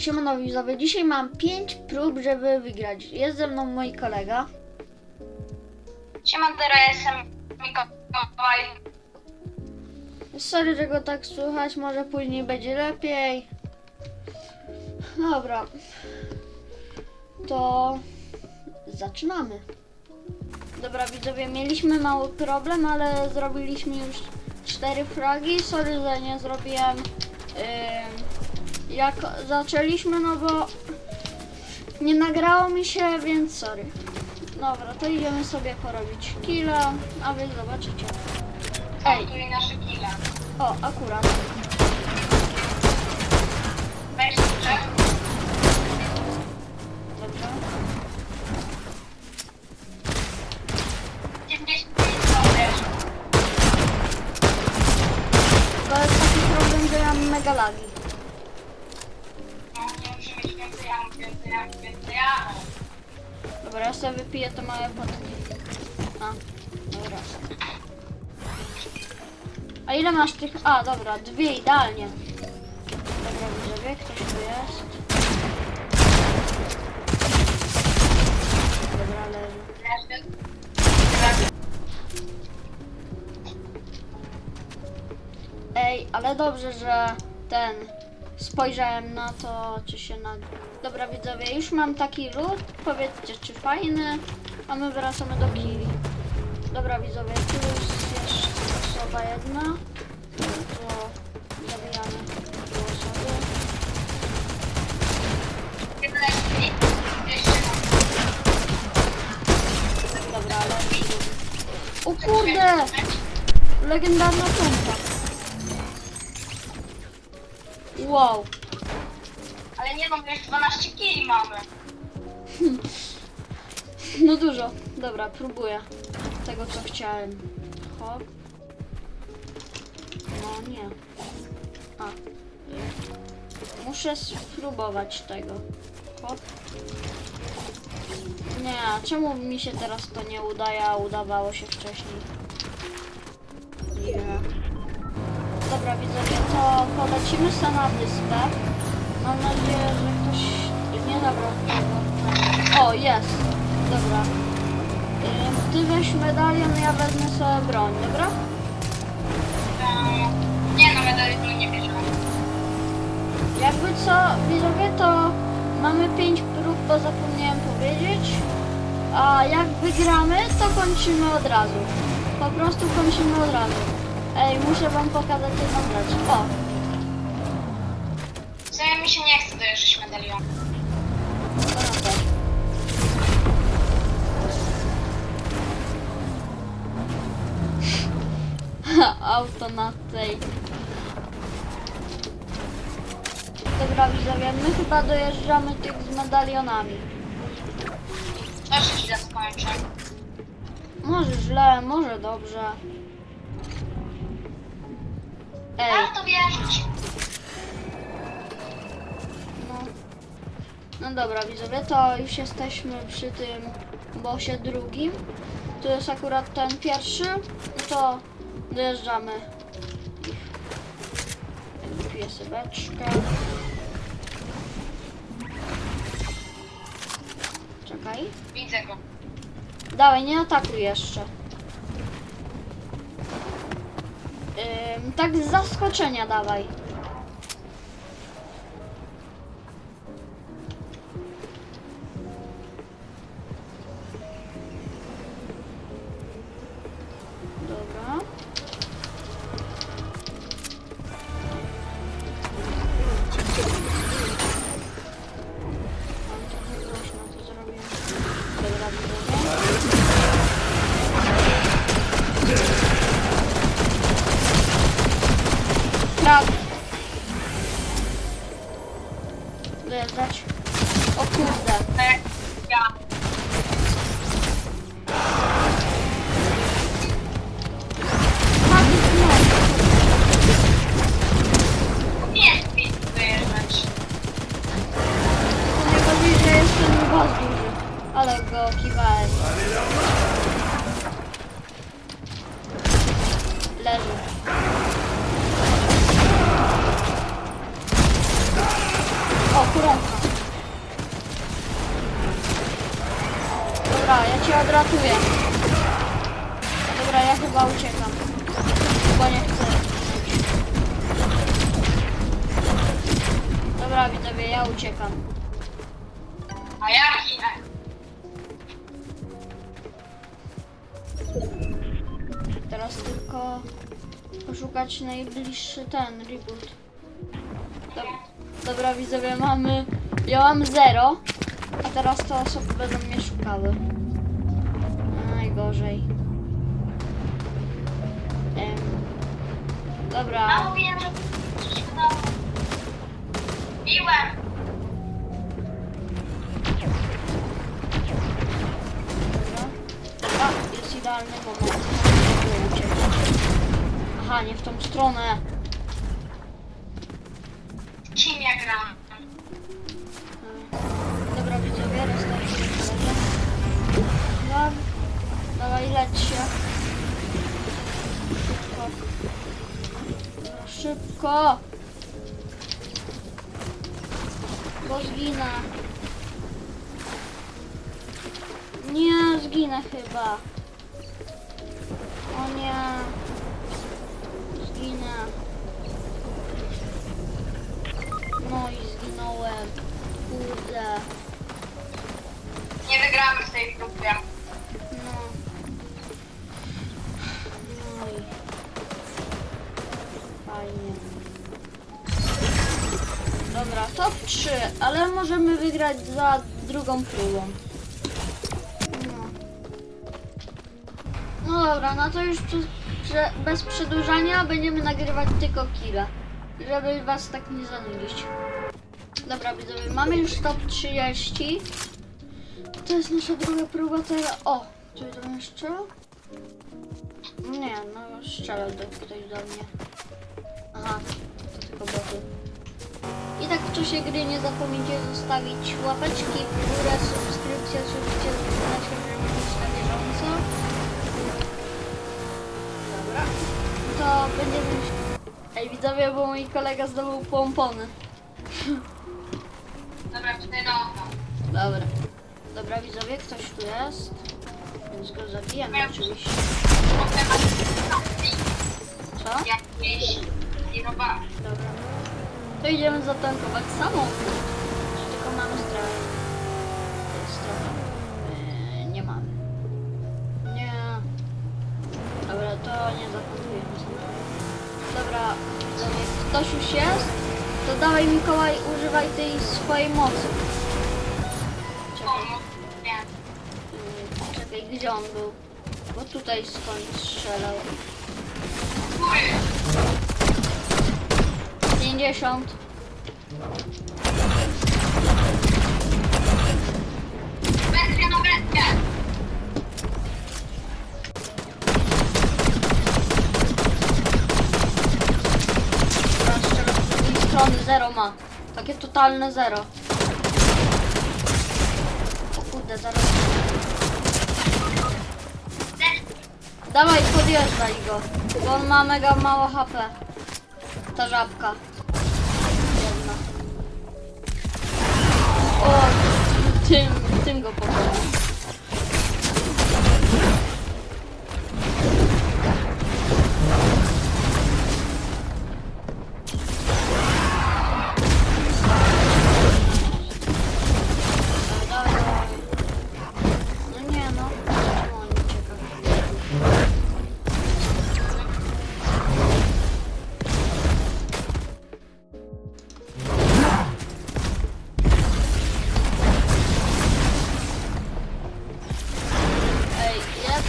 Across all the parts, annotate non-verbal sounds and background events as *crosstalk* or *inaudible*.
Siemano widzowie, dzisiaj mam 5 prób, żeby wygrać. Jest ze mną mój kolega. Siemandera, jestem Mikołaj. Sorry, że go tak słychać, może później będzie lepiej. Dobra. To zaczynamy. Dobra widzowie, mieliśmy mały problem, ale zrobiliśmy już 4 fragi. Sorry, że nie zrobiłem ym, jak zaczęliśmy, no bo nie nagrało mi się, więc sorry. Dobra, to idziemy sobie porobić killa, a wy zobaczycie. Ej, Tu i nasze kile. o, akurat. Wypiję to małe potki. A, dobra. A ile masz tych? A, dobra, dwie idealnie. Dobra, widzowie, ktoś tu jest. Dobra. Leży. Ej, ale dobrze, że ten spojrzałem na to, czy się na. Dobra, widzowie, już mam taki lód. Powiedzcie, czy fajny, a my wracamy do Kili. Dobra, widzowie, tu jest jeszcze osoba jedna. To zabijamy dwie osoby. Dobra, ale. O kurde! Legendarna pompa. Wow. Ale nie my już 12 kili mamy. *laughs* No dużo. Dobra, próbuję tego, co chciałem. Hop. No nie. A. Muszę spróbować tego. Hop. Nie, czemu mi się teraz to nie udaje, a udawało się wcześniej? Dobra, widzowie, to polecimy sobie na wyspę. Mam nadzieję, że ktoś nie zabrał tego. O, jest. Dobra. Ty weź medalion, ja wezmę sobie broń, dobra? Nie no, medalionu nie bierzemy. Jakby co, widzowie, to mamy 5 prób, bo zapomniałem powiedzieć. A jak wygramy, to kończymy od razu. Po prostu kończymy od razu. Ej, muszę wam pokazać jedną rzecz. O, W sumie mi się nie chce dojeżdżać medalionu. to też. *laughs* Auto na tej. Dobra, widzowie, my chyba dojeżdżamy tych z medalionami. Też źle skończę. Może źle, może dobrze. Ej, wierzyć. no. No dobra, widzowie, to już jesteśmy przy tym bosie drugim. Tu jest akurat ten pierwszy. No to dojeżdżamy. Piję sobie beczkę. Czekaj. Widzę go. Dawaj, nie atakuj jeszcze. Tak z zaskoczenia dawaj. Odratuję. Dobra, ja chyba uciekam. Bo nie chcę. Dobra, widzowie, ja uciekam. A ja ginę. Teraz tylko poszukać najbliższy ten reboot. Dob dobra, widzowie, mamy. Ja mam 0, a teraz te osoby będą mnie szukały. Najgorzej. Em, A dobra, mówiłem, że przeszkodało. Biłem. dobra. Dobra, jest idealny moment. Aha, nie w tą stronę. Szybko! Bo zginę. Nie, zginę chyba. O nie. Zginę. No i zginąłem. Kurde. Nie wygramy w tej grupie. Top 3, ale możemy wygrać za drugą próbą. No. No dobra, no to już bez przedłużania będziemy nagrywać tylko killa. Żeby was tak nie zanudzić. Dobra, widzowie, mamy już top 30. To jest nasza druga próba teraz. O! Czy to strzelał? Nie, no strzelał do, ktoś do mnie. Aha, to tylko boty. W czasie gry nie zapomnijcie zostawić łapeczki w górę, subskrypcję, oczywiście żeby być na bieżąco. Dobra. To będziemy... Ej, widzowie, bo mój kolega zdobył pompony. Dobra, tutaj na okno. Dobra. Dobra, widzowie, ktoś tu jest. Więc go zabijamy oczywiście. Co? jakieś. Dobra. To idziemy zatankować samochód. Tylko mamy strefę? Yy, nie mamy. Nie. Dobra, to nie zatankujemy samochodu. Dobra, widzowie, ktoś już jest? To dawaj Mikołaj, używaj tej swojej mocy. Czekaj. Czekaj, gdzie on był? Bo tutaj skąd strzelał. 50. Bestia na bestię. Teraz strzelam z drugiej strony, zero ma. Takie totalne zero. O kurde, zaraz. Dawaj, podjeżdżaj go. Bo on ma mega mało HP. Ta żabka. Tym, tym go pokonał. Dawaj,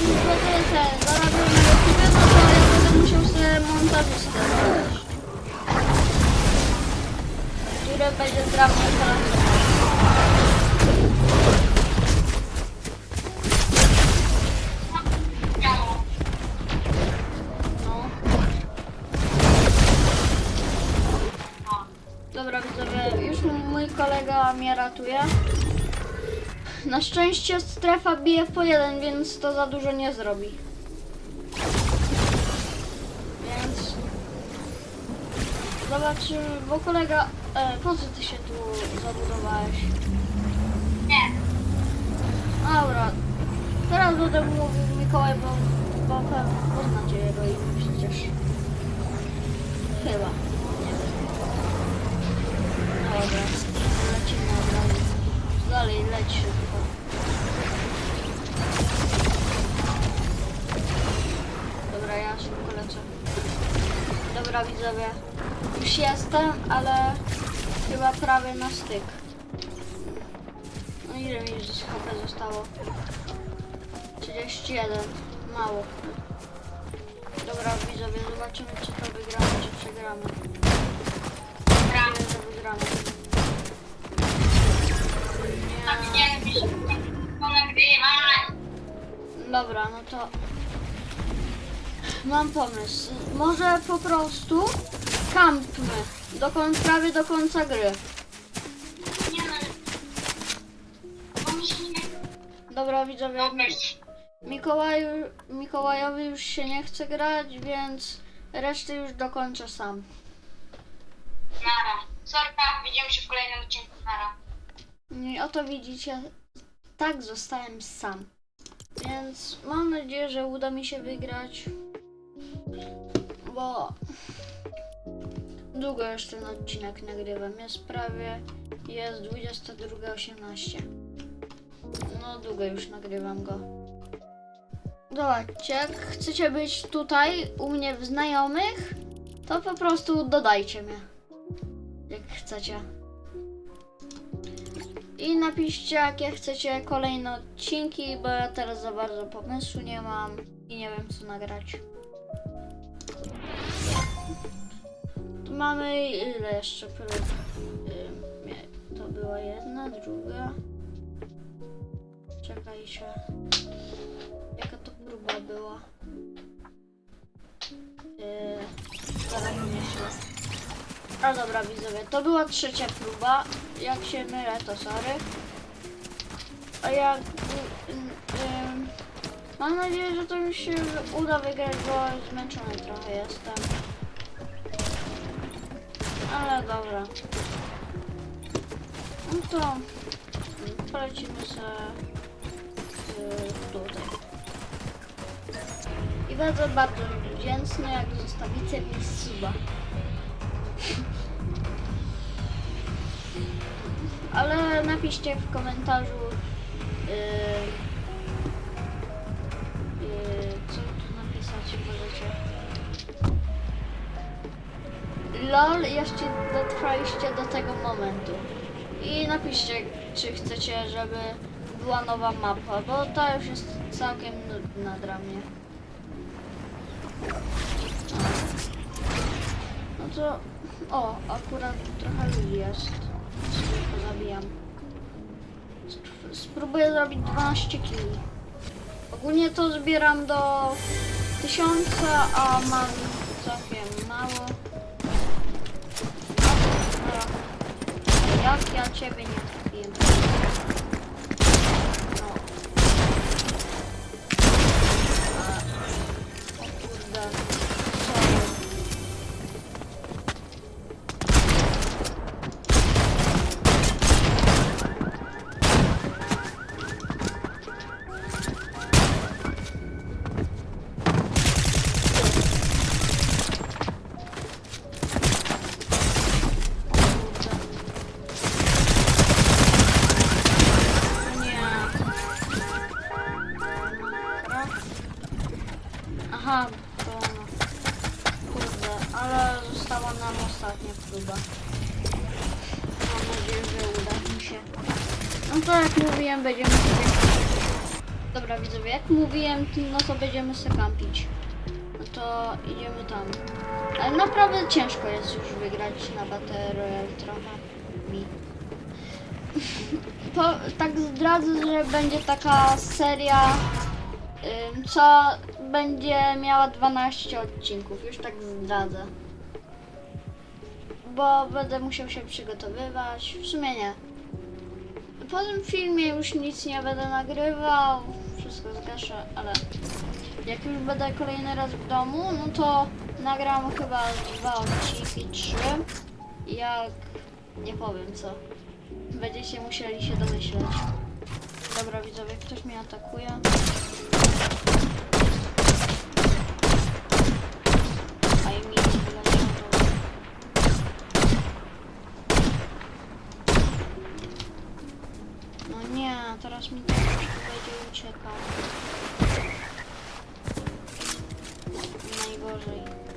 już będę ten zarabiał na YouTube, no to ja będę musiał sobie montażystę znaleźć. Które będzie. No. No. Dobra widzowie, już mój kolega mnie ratuje. Na szczęście strefa bije w po jeden, więc to za dużo nie zrobi. Więc Zobaczymy, bo kolega, e, po co ty się tu zabudowałeś? Nie. Dobra, teraz będę mówił Mikołaj, bo, bo pewnie poznacie jego imię przecież. Chyba. Dobra, lecimy od razu. Dalej, leć Dobra, ja szybko lecę. Dobra widzowie, już jestem, ale chyba prawie na styk. No ile mi z HP zostało? 31, mało. Dobra widzowie, zobaczymy czy to wygramy, czy przegramy. Gram. Nadzieję, że wygramy. Nie. nagrywaj. Dobra, no to mam pomysł. Może po prostu kampmy do koń, prawie do końca gry. Nie no. Bo mi się nie Dobra widzowie. Mikołaju, Mikołajowi już się nie chce grać, więc resztę już dokończę sam. Nara. Sorka, widzimy się w kolejnym odcinku. Nara. I oto widzicie, tak zostałem sam. Więc mam nadzieję, że uda mi się wygrać, bo długo już ten odcinek nagrywam. Jest prawie, jest 22.18. No długo już nagrywam go. Zobaczcie, jak chcecie być tutaj u mnie w znajomych, to po prostu dodajcie mnie. Jak chcecie. I napiszcie, jakie chcecie kolejne odcinki, bo ja teraz za bardzo pomysłu nie mam i nie wiem, co nagrać. Mamy ile jeszcze prób? Nie, To była jedna, druga. Czekajcie. Jaka to próba była? Yy, zaraz myślę. A dobra widzowie, to była trzecia próba. Jak się mylę, to sorry. A ym, mam nadzieję, że to mi się uda wygrać, bo zmęczony trochę jestem. Ale dobra. No to... Polecimy sobie... y, tutaj. I będę bardzo wdzięczny, jak zostawicie mi suba. Ale napiszcie w komentarzu, yy, yy, co tu napisać możecie. LOL, jeszcze dotrwaliście do tego momentu. I napiszcie, czy chcecie, żeby była nowa mapa, bo ta już jest całkiem nudna dla mnie. No to... O, akurat trochę ludzi jest. Sobie pozabijam. Sp- Spróbuję zrobić 12 kili. Ogólnie to zbieram do 1000, a mam No, Jak ja mówiłem, będziemy sobie... Dobra widzowie, jak mówiłem, no to będziemy se kampić. No to idziemy tam. Ale naprawdę ciężko jest już wygrać na Battle Royale trochę mi. *laughs* To tak zdradzę, że będzie taka seria, co będzie miała 12 odcinków. Już tak zdradzę. Bo będę musiał się przygotowywać. W sumie nie. Po tym filmie już nic nie będę nagrywał. Wszystko zgaszę, ale jak już będę kolejny raz w domu, no to nagram chyba dwa odcinki, trzy. Jak nie powiem co. Będziecie musieli się domyśleć. Dobra widzowie, ktoś mnie atakuje. A i mi wyleciał to. No nie, teraz mi to troszkę uciekał. Najgorzej.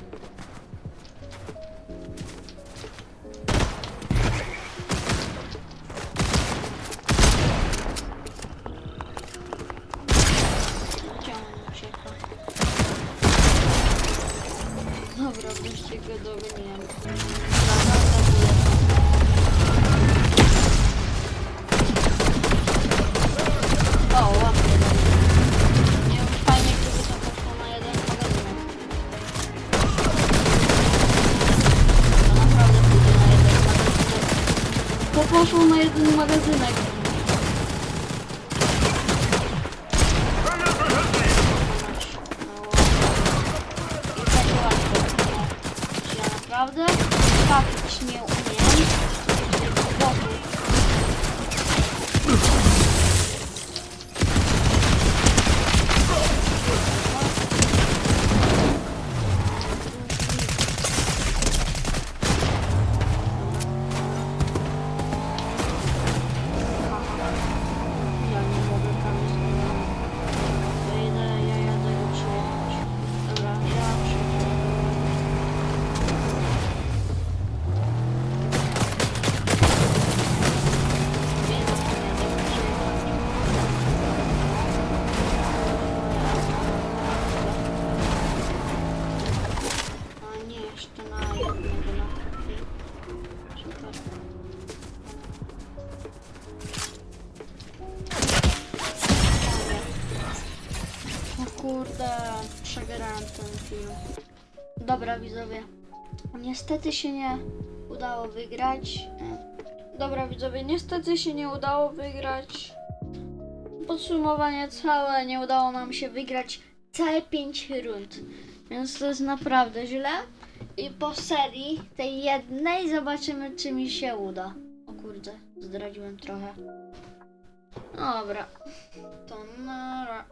Magazynek. To poszło na jeden magazynek. I kurde, przegrałem ten film. Dobra widzowie, niestety się nie udało wygrać. Dobra widzowie, niestety się nie udało wygrać. Podsumowanie całe, nie udało nam się wygrać całe 5 rund. Więc to jest naprawdę źle. I po serii tej jednej zobaczymy czy mi się uda. O kurde, zdradziłem trochę. Dobra. To nara.